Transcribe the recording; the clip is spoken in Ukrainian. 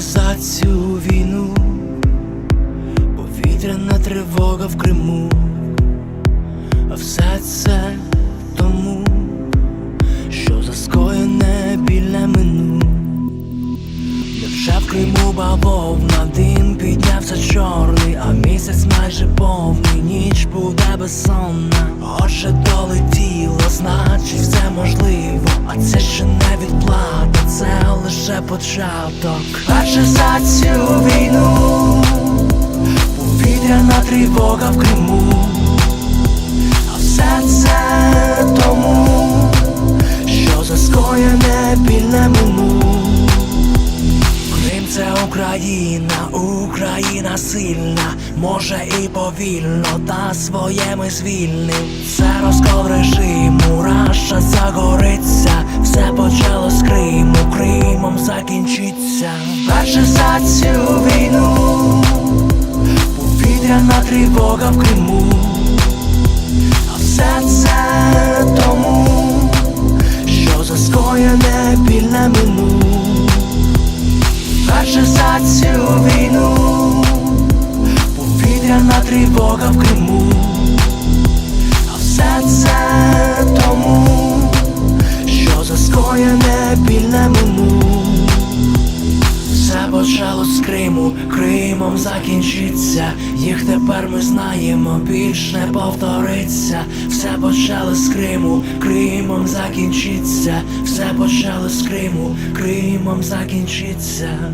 за цю війну, повітряна тривога в Криму, а все це тому, що заскоєне біля мину Невже в Криму бавовна, дим піднявся чорний, а місяць майже повний, ніч буде безсонна, отже долетіло, значить все можливо, а це лише початок. Перше за цю війну, повітряна тривога в Криму. А все це тому, що заскоєне більне мину. Крим це Україна, Україна сильна, може і повільно, та своє ми звільним. Це розкол режиму, Раша загориться, все почало Цю війну, повітряна тривога в Криму. А все це тому, що заскоєне пільне мину. Перше за цю війну, повітряна тривога в Криму, Кримом закінчиться. Їх тепер ми знаємо, більш не повториться. Все почало з Криму, Кримом закінчиться. Все почало з Криму, Кримом закінчиться.